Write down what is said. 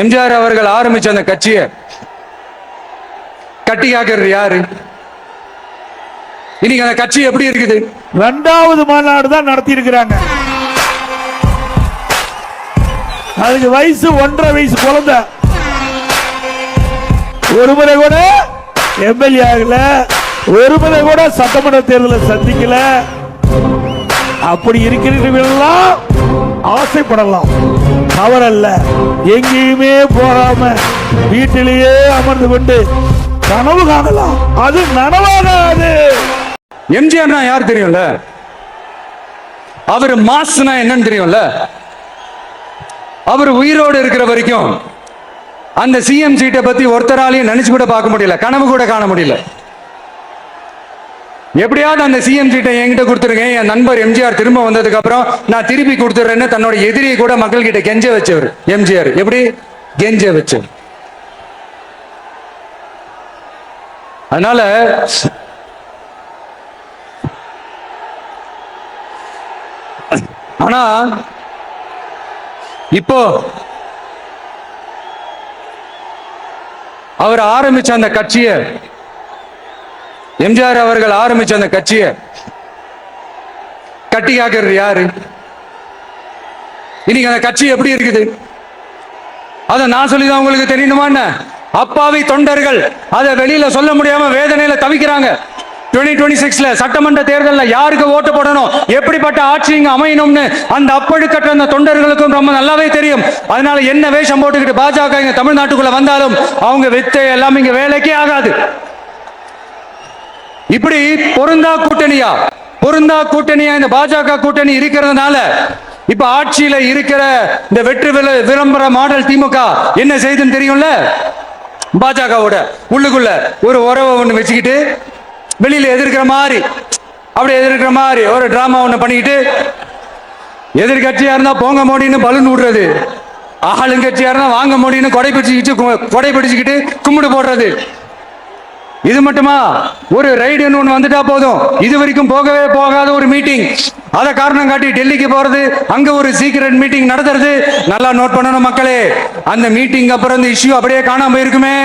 எம்ஜிஆர் அவர்கள் ஆரம்பிச்ச அந்த கட்சியை கட்டி காக்கிறது யாரு? இன்னைக்கு அந்த கட்சி எப்படி இருக்குது? ரெண்டாவது மாநாடு தான் நடத்தி இருக்கிறாங்க அதுக்கு வயசு ஒன்றரை வயசு குழந்த. ஒரு முறை கூட எம்எல்ஏ ஆகல. ஒரு முறை கூட சட்டமன்ற தேர்தலை சந்திக்கல. அப்படி இருக்கிறவர்களெல்லாம் ஆசைப்படலாம். தவறல்ல. எங்கேயுமே போகாம வீட்டிலேயே அமர்ந்து கொண்டு கனவு காணலாம். அது நனவாகாது. எம்ஜிஆர்னா யார் தெரியும்ல? அவர் மாஸ்னா என்னன்னு தெரியும்ல? அவர் உயிரோடு இருக்கிற வரைக்கும் அந்த சிஎம் சீட்டை பத்தி ஒருத்தராலையும் நினைச்சு கூட பார்க்க முடியல. கனவு கூட காண முடியல. எப்படியாவது அந்த சிஎம் சீட்டை என்கிட்ட கொடுத்துருக்கேன் என் நண்பர் எம்ஜிஆர் திரும்ப வந்ததுக்கு அப்புறம் நான் திருப்பி கொடுத்துட்றேன்னு தன்னோட எதிரியை கூட மக்கள் கிட்ட கெஞ்ச வச்சவர் எம்ஜிஆர் எப்படி? கெஞ்ச வச்சவர். அதனால ஆனா இப்போ அவர் ஆரம்பிச்ச அந்த கட்சியை எம்ஜிஆர் அவர்கள் ஆரம்பிச்ச அந்த கட்சியை கட்டி காக்கிறது யாரு? இன்னைக்கு அந்த கட்சி எப்படி இருக்குது? அதை நான் சொல்லிதான் உங்களுக்கு தெரியணுமா என்ன? அப்பாவி தொண்டர்கள் அதை வெளியில சொல்ல முடியாம வேதனையில தவிக்கிறாங்க. சட்டமன்ற தேர்தலில் யாருக்கு ஓட்டு போடணும்? எப்படிப்பட்ட ஆட்சி இங்க அமையணும்னு அந்த அப்பழுக்கற்ற அந்த தொண்டர்களுக்கும் ரொம்ப நல்லாவே தெரியும். அதனால என்ன வேஷம் போட்டுக்கிட்டு பாஜக இங்க தமிழ்நாட்டுக்குள்ள வந்தாலும் அவங்க வித்தை எல்லாம் இங்க வேலைக்கே ஆகாது. இப்படி பொருந்தா கூட்டணியா? பொருந்தா கூட்டணியா? இந்த பாஜக கூட்டணி இருக்கிறதுனால இப்ப ஆட்சியில இருக்கிற இந்த வெற்றி விள- விளம்பர மாடல் திமுக என்ன செய்துன்னு தெரியும்ல? பாஜகவோட உள்ளுக்குள்ள ஒரு உறவை ஒண்ணு வச்சுக்கிட்டு வெளியில எதிர்க்கிற மாதிரி அப்படி எதிர்க்கிற மாதிரி ஒரு டிராமா ஒண்ணு பண்ணிக்கிட்டு எதிர்கட்சியா இருந்தா போங்க மோடின்னு பலூன் விடுறது ஆளுங்கட்சியா இருந்தா வாங்க மோடின்னு கொடை பிடிச்சிக்கிட்டு கு- கொடை பிடிச்சிக்கிட்டு கும்பிடு போடுறது. இது மட்டுமா? ஒரு ரைடுன்னு ஒன்று வந்துட்டா போதும். இது வரைக்கும் போகவே போகாத ஒரு மீட்டிங் அதை காரணம் காட்டி டெல்லிக்கு போறது அங்க ஒரு சீக்கிரட் மீட்டிங் நடத்துறது. நல்லா நோட் பண்ணணும் மக்களே. அந்த மீட்டிங் அப்புறம் இந்த இஷ்யூ அப்படியே காணாம போயிருக்குமே.